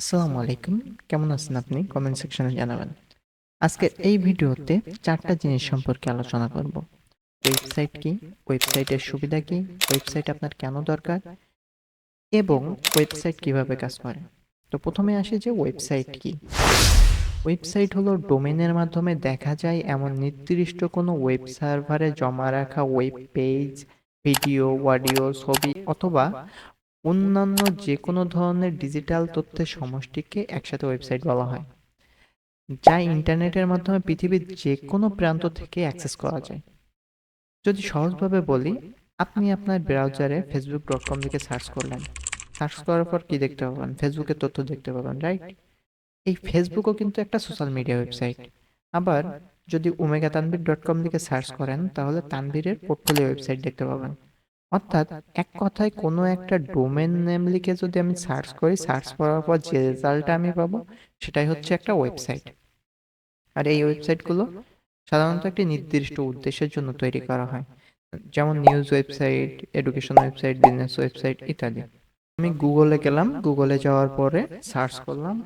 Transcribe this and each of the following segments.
আসসালামু আলাইকুম। কেমন আছেন আপনি? কমেন্ট সেকশনে জানাবেন। আজকের এই ভিডিওতে চারটা জিনিস সম্পর্কে আলোচনা করব। ওয়েবসাইট কি? ওয়েবসাইটের সুবিধা কি? ওয়েবসাইট আপনার কেন দরকার? এবং ওয়েবসাইট কীভাবে কাজ করে? তো প্রথমে আসি যে ওয়েবসাইট কি? ওয়েবসাইট হলো ডোমেনের মাধ্যমে দেখা যায় এমন নির্দিষ্ট কোনো ওয়েব সার্ভারে জমা রাখা ওয়েব পেজ, ভিডিও, অডিও, ছবি অথবা অন্যান্য যে কোনো ধরনের ডিজিটাল তথ্যের সমষ্টিকে একসাথে ওয়েবসাইট বলা হয়, যা ইন্টারনেটের মাধ্যমে পৃথিবীর যে কোনো প্রান্ত থেকে অ্যাক্সেস করা যায়। যদি সহজভাবে বলি, আপনি আপনার ব্রাউজারে ফেসবুক ডট কম লিখে সার্চ করলেন। সার্চ করার পর কি দেখতে পাবেন? ফেসবুকের তথ্য দেখতে পাবেন রাইট এই ফেসবুকও কিন্তু একটা সোশ্যাল মিডিয়া ওয়েবসাইট আবার যদি ওমেগা তানভীর ডট কম লিখে সার্চ করেন, তাহলে তানভীরের পোর্টফোলিও ওয়েবসাইট দেখতে পাবেন। অর্থাৎ এক কথায় কোনো একটা ডোমেন নেম লিখে যদি আমি সার্চ করি সার্চ করার পর যে রেজাল্টটা আমি পাবো, সেটাই হচ্ছে একটা ওয়েবসাইট আর এই ওয়েবসাইটগুলো সাধারণত একটি নির্দিষ্ট উদ্দেশ্যের জন্য তৈরি করা হয়। যেমন news website education website business website ইত্যাদি। আমি গুগলে গেলাম গুগলে যাওয়ার পরে সার্চ করলাম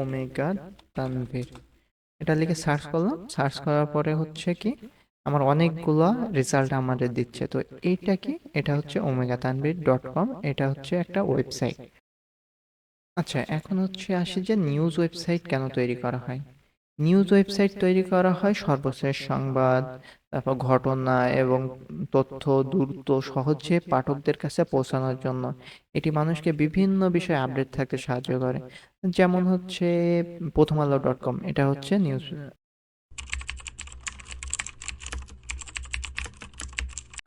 ওমেগা তানভীর এটা লিখে সার্চ করলাম। সার্চ করার পরে হচ্ছে কি আমার অনেকগুলো রেজাল্ট আমাদের দিচ্ছে। তো এইটা কি? এটা হচ্ছে ওমেগা তানভীর ডট কম এটা হচ্ছে একটা ওয়েবসাইট আচ্ছা এখন হচ্ছে আসি যে নিউজ ওয়েবসাইট কেন তৈরি করা হয়? নিউজ ওয়েবসাইট তৈরি করা হয় সর্বশেষ সংবাদ, তারপর ঘটনা এবং তথ্য, দ্রুত, সহজে পাঠকদের কাছে পৌঁছানোর জন্য। এটি মানুষকে বিভিন্ন বিষয়ে আপডেট থাকতে সাহায্য করে। যেমন হচ্ছে প্রথম আলো ডট কম এটা হচ্ছে নিউজ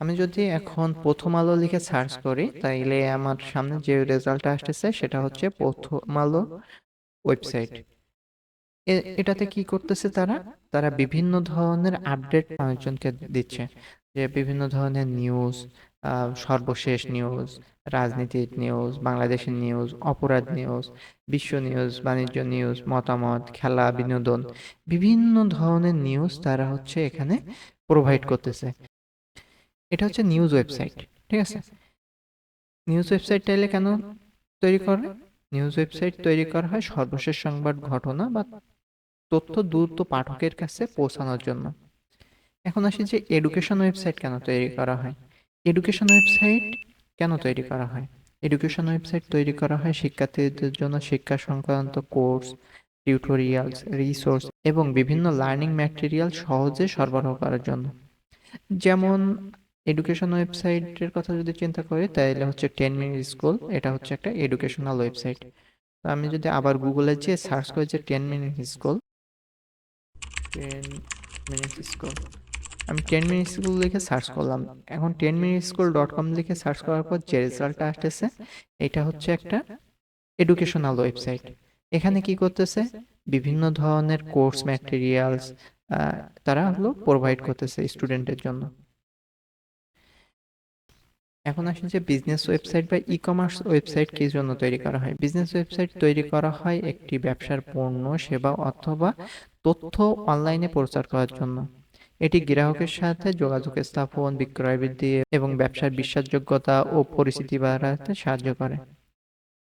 আমি যদি এখন প্রথম আলো লিখে সার্চ করি, তাইলে আমার সামনে যে রেজাল্টটা আসতেছে, সেটা হচ্ছে প্রথম আলো ওয়েবসাইট এটাতে কি করতেছে তারা? তারা বিভিন্ন ধরনের আপডেট মানুষজনকে দিচ্ছে। যে বিভিন্ন ধরনের নিউজ সর্বশেষ নিউজ রাজনীতির নিউজ বাংলাদেশের নিউজ অপরাধ নিউজ বিশ্ব নিউজ বাণিজ্য নিউজ মতামত, খেলা, বিনোদন, বিভিন্ন ধরনের নিউজ তারা হচ্ছে এখানে প্রোভাইড করতেছে। এটা হচ্ছে নিউজ ওয়েবসাইট ঠিক আছে? নিউজ ওয়েবসাইট চাইলে কেন তৈরি করে? নিউজ ওয়েবসাইট তৈরি করা হয় সর্বশেষ সংবাদ ঘটনা বা তথ্য দ্রুত পাঠকের কাছে পৌঁছানোর জন্য। এখন আসি যে এডুকেশন ওয়েবসাইট কেন তৈরি করা হয়? এডুকেশন ওয়েবসাইট কেন তৈরি করা হয়? এডুকেশন ওয়েবসাইট তৈরি করা হয় শিক্ষার্থীদের জন্য শিক্ষা সংক্রান্ত কোর্স টিউটোরিয়ালস রিসোর্স এবং বিভিন্ন লার্নিং ম্যাটেরিয়াল সহজে সরবরাহ করার জন্য। যেমন এডুকেশন ওয়েবসাইটের কথা যদি চিন্তা করি তাহলে হচ্ছে টেন মিনিট স্কুল এটা হচ্ছে একটা এডুকেশনাল ওয়েবসাইট তো আমি যদি আবার গুগলে যেয়ে সার্চ করি যে Ten Minute School Ten Minute School আমি টেন মিনিট স্কুল লিখে সার্চ করলাম। এখন Ten Minute School dot com লিখে সার্চ করার পর যে রেজাল্টটা আসতেছে, এটা হচ্ছে একটা এডুকেশনাল ওয়েবসাইট এখানে কি করতেছে? বিভিন্ন ধরনের কোর্স ম্যাটেরিয়ালস তারা হলো প্রোভাইড করতেছে স্টুডেন্টের জন্য। এখন আসেন যে বিজনেস ওয়েবসাইট বা ই কমার্স ওয়েবসাইট কি জন্য তৈরি করা হয়। বিজনেস ওয়েবসাইট তৈরি করা হয় একটি ব্যবসার পণ্য, সেবা অথবা তথ্য অনলাইনে প্রচার করার জন্য। এটি গ্রাহকের সাথে যোগাযোগ স্থাপন, বিক্রয় বৃদ্ধি এবং ব্যবসার বিশ্বাসযোগ্যতা ও পরিচিতি বাড়াতে সাহায্য করে।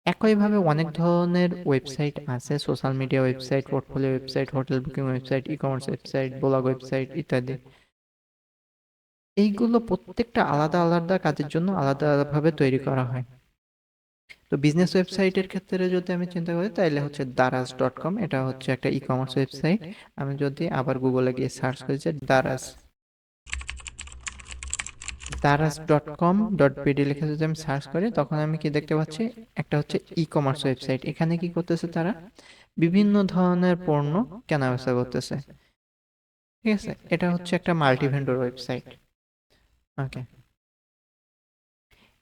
একইভাবে অনেক ধরনের ওয়েবসাইট আছে social media website portfolio website hotel booking website ecommerce website blog website ইত্যাদি। এইগুলো প্রত্যেকটা আলাদা আলাদা কাজের জন্য আলাদা, আলাদাভাবে তৈরি করা হয়। তো বিজনেস ওয়েবসাইটের ক্ষেত্রে যদি আমি চিন্তা করি তাহলে হচ্ছে দারাজ ডট কম এটা হচ্ছে একটা ই কমার্স ওয়েবসাইট আমি যদি আবার গুগলে গিয়ে সার্চ করি যে Daraz Daraz dot com dot BD লিখে যদি আমি সার্চ করি, তখন আমি কি দেখতে পাচ্ছি? একটা হচ্ছে ই কমার্স ওয়েবসাইট এখানে কি করতেছে তারা? বিভিন্ন ধরনের পণ্য কেনা বেচা করতেছে। ঠিক আছে? এটা হচ্ছে একটা মাল্টি ভেন্ডর ওয়েবসাইট ওকে।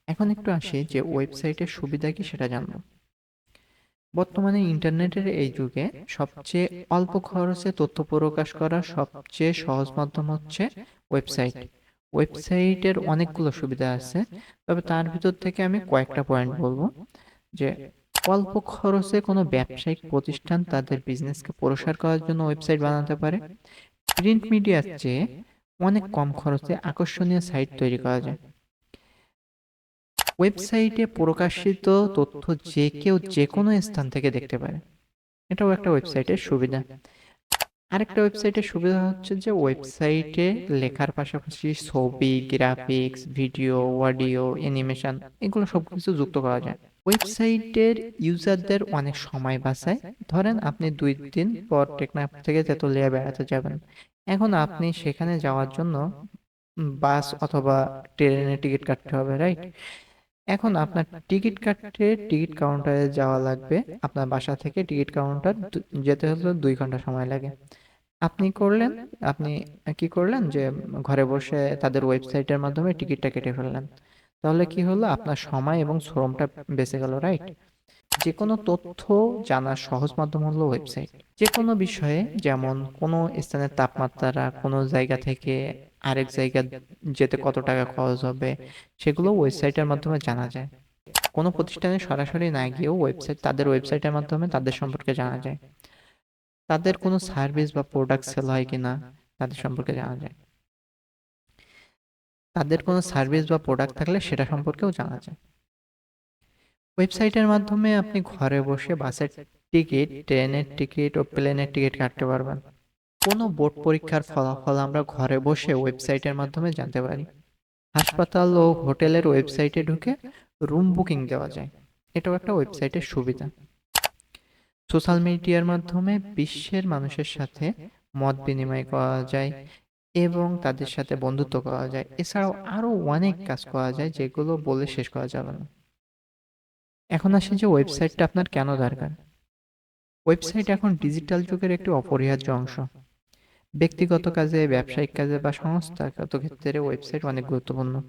এখন একটু আসি যে ওয়েবসাইটের সুবিধা কি সেটা জানব। বর্তমানে ইন্টারনেটের এই যুগে সবচেয়ে অল্প খরচে তথ্য প্রকাশ করার সবচেয়ে সহজ মাধ্যম হচ্ছে ওয়েবসাইট। ওয়েবসাইটের অনেকগুলো সুবিধা আছে, তবে তার ভিতর থেকে আমি কয়েকটা পয়েন্ট বলব। যে অল্প খরচে কোনো ব্যবসায়িক প্রতিষ্ঠান তাদের বিজনেসকে প্রসার করার জন্য ওয়েবসাইট বানাতে পারে। প্রিন্ট মিডিয়ার চেয়ে অনেক কম খরচে আকর্ষণীয় সাইট তৈরি করা যায়। ওয়েবসাইটে প্রকাশিত তথ্য যে কেউ যে কোনো স্থান থেকে দেখতে পারে। এটাও একটা ওয়েবসাইটের সুবিধা। আরেকটা ওয়েবসাইটের সুবিধা হচ্ছে যে ওয়েবসাইটে লেখার পাশাপাশি ছবি গ্রাফিক্স ভিডিও অডিও অ্যানিমেশন এগুলো সব কিছু যুক্ত করা যায়। ওয়েবসাইটের ইউজারদের অনেক সময় বাঁচায়। ধরেন আপনি দুই দিন পর টেকনাফ থেকে তেঁতুলিয়া বেড়াতে যাবেন। এখন আপনি সেখানে যাওয়ার জন্য বাস অথবা ট্রেনের টিকিট কাটতে হবে রাইট এখন আপনার টিকিট কাটতে টিকিট কাউন্টারে যাওয়া লাগবে। আপনার বাসা থেকে টিকিট কাউন্টার যেতে হলে দুই ঘণ্টা সময় লাগে। আপনি করলেন, আপনি কি করলেন যে ঘরে বসে তাদের ওয়েবসাইটের মাধ্যমে টিকিটটা কেটে ফেললেন। তাহলে কি হলো? আপনার সময় এবং শ্রমটা বেঁচে গেল রাইট যে কোনো তথ্য জানার সহজ মাধ্যম হলো ওয়েবসাইট যে কোনো বিষয়ে, যেমন কোনো স্থানের তাপমাত্রা, কোনো জায়গা থেকে আরেক জায়গা যেতে কত টাকা খরচ হবে, সেগুলো ওয়েবসাইটের মাধ্যমে জানা যায়। কোনো প্রতিষ্ঠানে সরাসরি না গিয়েও ওয়েবসাইট তাদের ওয়েবসাইটের মাধ্যমে তাদের সম্পর্কে জানা যায়। তাদের কোনো সার্ভিস বা প্রোডাক্ট সেল হয় কিনা, তাদের সম্পর্কে জানা যায়। তাদের কোনো সার্ভিস বা প্রোডাক্ট থাকলে সেটা সম্পর্কেও জানা যায়। ওয়েবসাইটের মাধ্যমে আপনি ঘরে বসে বাসের টিকিট ট্রেনের টিকিট ও প্লেনের টিকিট কাটতে পারবেন। কোনো বোর্ড পরীক্ষার ফলাফল আমরা ঘরে বসে ওয়েবসাইটের মাধ্যমে জানতে পারি। হাসপাতাল ও হোটেলের ওয়েবসাইটে ঢুকে রুম বুকিং দেওয়া যায়। এটাও একটা ওয়েবসাইটের সুবিধা। সোশ্যাল মিডিয়ার মাধ্যমে বিশ্বের মানুষের সাথে মত বিনিময় করা যায়। এবং তাদের সাথে বন্ধুত্ব করা যায়। এছাড়াও আরও অনেক কাজ করা যায় যেগুলো বলে শেষ করা যাবে না। এখন আসে যে ওয়েবসাইটটা আপনার কেন দরকার? ওয়েবসাইট এখন ডিজিটাল যুগের একটি অপরিহার্য অংশ। ব্যক্তিগত কাজে ব্যবসায়িক কাজে বা সংস্থাগত ক্ষেত্রে ওয়েবসাইট অনেক গুরুত্বপূর্ণ।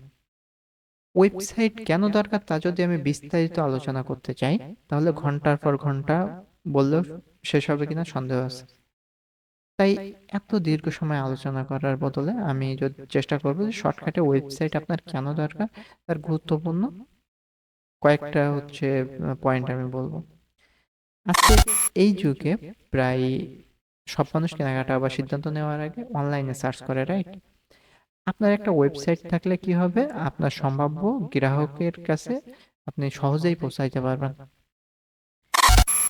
ওয়েবসাইট কেন দরকার তা যদি আমি বিস্তারিত আলোচনা করতে চাই তাহলে ঘণ্টার পর ঘণ্টা বললেও শেষ হবে কিনা সন্দেহ আছে। তাই এত দীর্ঘ সময় আলোচনা করার বদলে আমি যদি চেষ্টা করব যে শর্টকাটে ওয়েবসাইট আপনার কেন দরকার, তার গুরুত্বপূর্ণ কয়েকটা হচ্ছে পয়েন্ট আমি বলব। আজকে এই যুগে প্রায় সব মানুষ কেনাকাটা বা সিদ্ধান্ত নেওয়ার আগে অনলাইনে সার্চ করে রাইট আপনার একটা ওয়েবসাইট থাকলে কি হবে? আপনার সম্ভাব্য গ্রাহকের কাছে আপনি সহজেই পৌঁছাইতে পারবেন।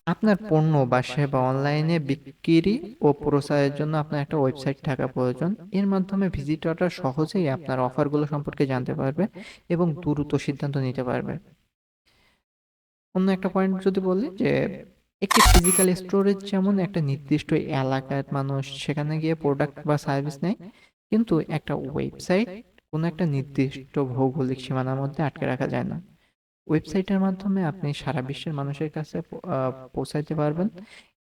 আপনার পণ্য বা সেবা অনলাইনে বিক্রি ও প্রচারের জন্য আপনার একটা ওয়েবসাইট থাকা প্রয়োজন। এর মাধ্যমে ভিজিটররা সহজেই আপনার অফারগুলো সম্পর্কে জানতে পারবে এবং দ্রুত সিদ্ধান্ত নিতে পারবে। অন্য একটা পয়েন্ট যদি বলি যে, একটি ফিজিক্যাল স্টোরেজ যেমন একটা নির্দিষ্ট এলাকার মানুষ, সেখানে গিয়ে প্রোডাক্ট বা সার্ভিস নেয়, কিন্তু একটা ওয়েবসাইট কোনো একটা নির্দিষ্ট ভৌগোলিক সীমানার মধ্যে আটকে রাখা যায় না। ওয়েবসাইটের মাধ্যমে আপনি সারা বিশ্বের মানুষের কাছে পৌঁছাইতে পারবেন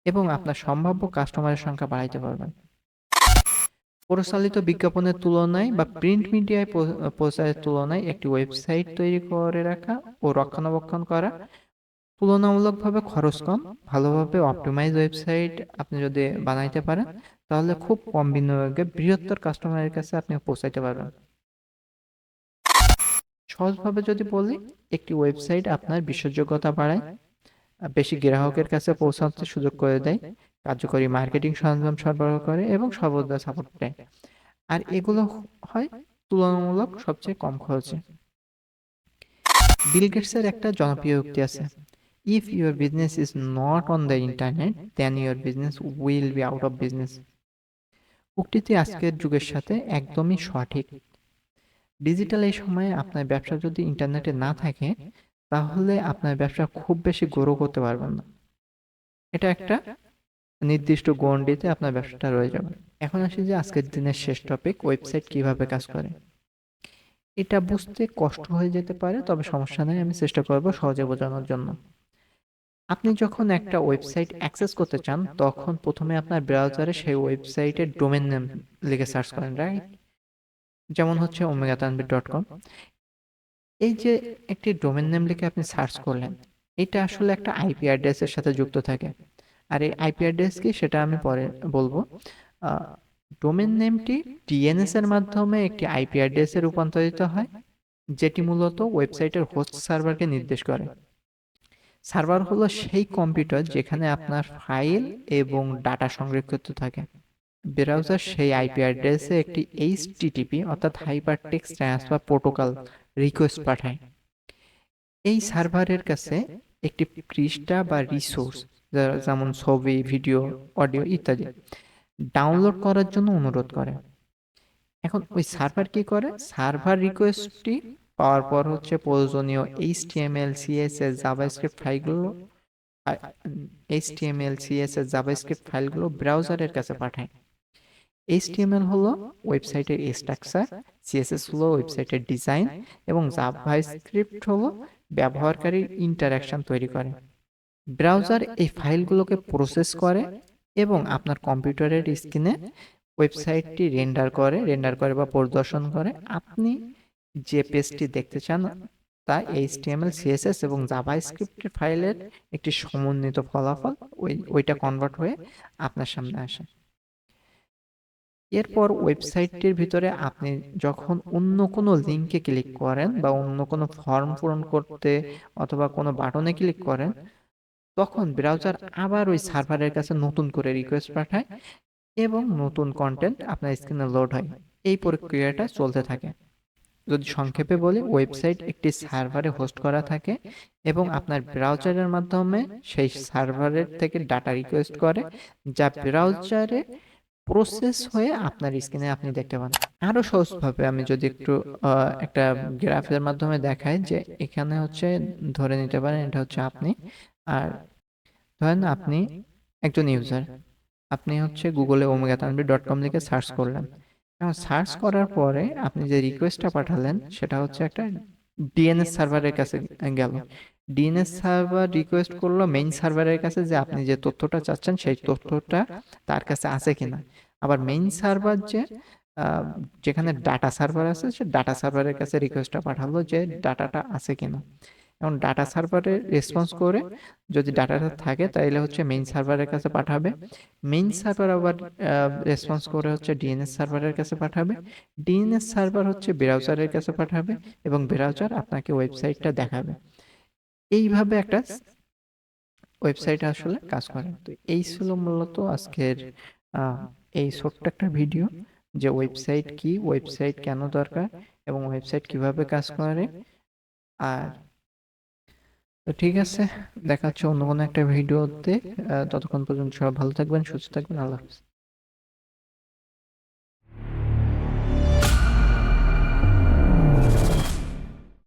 এবং আপনার সম্ভাব্য কাস্টমারের সংখ্যা বাড়াইতে পারবেন। প্রচালিত বিজ্ঞাপনের তুলনায় বা প্রিন্ট মিডিয়ায় প্রচারের তুলনায় একটি ওয়েবসাইট তৈরি করে রাখা ও রক্ষণাবেক্ষণ করা তুলনামূলকভাবে খরচ কম, ভালোভাবে অপটিমাইজ ওয়েবসাইট আপনি যদি বানাইতে পারেন, তাহলে খুব কম বিনিয়োগে বৃহত্তর কাস্টমারের কাছে আপনি পৌঁছাইতে পারবেন। সহজভাবে যদি বলি, একটি ওয়েবসাইট আপনার বিশ্বাসযোগ্যতা বাড়ায়, বেশি গ্রাহকের কাছে পৌঁছাতে সুযোগ করে দেয়, কার্যকরী মার্কেটিং সরঞ্জাম সরবরাহ করে এবং সর্বদা সাপোর্ট দেয়। আর এগুলো হয় তুলনামূলক সবচেয়ে কম খরচে। বিল গেটসের একটা জনপ্রিয় উক্তি আছে। If your business is not on the internet then your business will be out of business উক্তিটি আজকের যুগের সাথে একদমই সঠিক। ডিজিটাল এই সময়ে আপনার ব্যবসা যদি ইন্টারনেটে না থাকে, তাহলে আপনার ব্যবসা খুব বেশি গ্রো করতে পারবেন না। এটা একটা নির্দিষ্ট গন্ডিতে আপনার ব্যবসাটা রয়ে যাবে। এখন আসি যে আজকের দিনের শেষ টপিক ওয়েবসাইট কীভাবে কাজ করে। এটা বুঝতে কষ্ট হয়ে যেতে পারে, তবে সমস্যা নেই, আমি চেষ্টা করব সহজে বোঝানোর জন্য। আপনি যখন একটা ওয়েবসাইট অ্যাক্সেস করতে চান, তখন প্রথমে আপনার ব্রাউজারে সেই ওয়েবসাইটের ডোমেন নেম লিখে সার্চ করেন রাইট যেমন হচ্ছে ওমেগা তানবির ডট কম এই যে একটি ডোমেন নেম লিখে আপনি সার্চ করলেন, এটা আসলে একটা আইপি অ্যাড্রেসের সাথে যুক্ত থাকে। আর এই আইপি অ্যাড্রেস কি সেটা আমি পরে বলব। ডোমেন নেমটি ডিএনএস এর মাধ্যমে একটি আইপি অ্যাড্রেসে রূপান্তরিত হয়, যেটি মূলত ওয়েবসাইটের হোস্ট সার্ভারকে নির্দেশ করে। সার্ভার হলো সেই কম্পিউটার যেখানে আপনার ফাইল এবং ডাটা সংরক্ষিত থাকে। ব্রাউজার সেই আইপি অ্যাড্রেসে একটি এইচটিটিপি অর্থাৎ hyper text transfer protocol request পাঠায় এই সার্ভারের কাছে একটি পৃষ্ঠা বা রিসোর্স যেমন ছবি ভিডিও অডিও ইত্যাদি ডাউনলোড করার জন্য অনুরোধ করে। এখন ওই সার্ভার কি করে? সার্ভার রিকোয়েস্টটি পাওয়ার পর হচ্ছে প্রয়োজনীয় এইচটিএমএল সিএসএস জাভাস্ক্রিপ্ট ফাইলগুলো এইচটিএমএল সিএসএস জাভাস্ক্রিপ্ট ফাইলগুলো ব্রাউজারের কাছে পাঠায়। এইচটিএমএল হলো ওয়েবসাইটের স্ট্রাকচার সিএসএস হলো ওয়েবসাইটের ডিজাইন এবং জাভাস্ক্রিপ্ট হলো ব্যবহারকারীর ইন্টারাকশন তৈরি করে। ব্রাউজার এই ফাইলগুলোকে প্রসেস করে এবং আপনার কম্পিউটারের স্ক্রিনে ওয়েবসাইটটি রেন্ডার করে রেন্ডার করে বা প্রদর্শন করে। আপনি যে পেজটি দেখতে চান তা এইচটিএমএল সিএসএস এবং জাভাস্ক্রিপ্ট ফাইলের একটি সমন্বিত ফলাফল ওই ওইটা কনভার্ট হয়ে আপনার সামনে আসে। এরপর ওয়েবসাইটটির ভিতরে আপনি যখন অন্য কোনো লিঙ্কে ক্লিক করেন বা অন্য কোনো ফর্ম পূরণ করতে অথবা কোনো বাটনে ক্লিক করেন, তখন ব্রাউজার আবার ওই সার্ভারের কাছে নতুন করে রিকোয়েস্ট পাঠায় এবং নতুন কন্টেন্ট আপনার স্ক্রিনে লোড হয়। এই প্রক্রিয়াটা চলতে থাকে। যদি সংক্ষেপে বলি, ওয়েবসাইট একটি সার্ভারে হোস্ট করা থাকে এবং আপনার ব্রাউজারের মাধ্যমে সেই সার্ভারের থেকে ডাটা রিকোয়েস্ট করে, যা ব্রাউজারে প্রসেস হয়ে আপনার স্ক্রিনে আপনি দেখতে পান। আরও সহজভাবে আমি যদি একটু একটা গ্রাফের মাধ্যমে দেখাই যে এখানে হচ্ছে ধরে নিতে পারেন এটা হচ্ছে আপনি। আর ধরেন আপনি একজন ইউজার আপনি হচ্ছে গুগলে ওমেগা ডট কম লিখে সার্চ করলেন। এখন সার্চ করার পরে আপনি যে রিকোয়েস্টটা পাঠালেন সেটা হচ্ছে একটা ডিএনএস সার্ভারের কাছে গেল। ডিএনএস সার্ভার রিকোয়েস্ট করল মেইন সার্ভারের কাছে যে আপনি যে তথ্যটা চাচ্ছেন সেই তথ্যটা তার কাছে আছে কিনা। আবার মেইন সার্ভার যে যেখানে ডাটা সার্ভার আছে সে ডাটা সার্ভারের কাছে রিকোয়েস্টটা পাঠালো যে ডাটাটা আছে কিনা। এখন ডাটা সার্ভারে রেসপন্স করে যদি ডাটাটা থাকে তাহলে হচ্ছে মেইন সার্ভারের কাছে পাঠাবে। মেইন সার্ভার আবার রেসপন্স করে হচ্ছে ডিএনএস সার্ভারের কাছে পাঠাবে। ডিএনএস সার্ভার হচ্ছে ব্রাউজারের কাছে পাঠাবে এবং ব্রাউজার আপনাকে ওয়েবসাইটটা দেখাবে এইভাবে একটা ওয়েবসাইট আসলে কাজ করে। তো এই ছিল মূলত আজকের এই ছোট্ট একটা ভিডিও যে ওয়েবসাইট কি ওয়েবসাইট কেন দরকার এবং ওয়েবসাইট কীভাবে কাজ করে। আর তো ঠিক আছে দেখা হচ্ছে অন্য কোনো একটা ভিডিওতে ততক্ষণ পর্যন্ত সবাই ভালো থাকবেন সুস্থ থাকবেন আল্লাহ হাফিজ।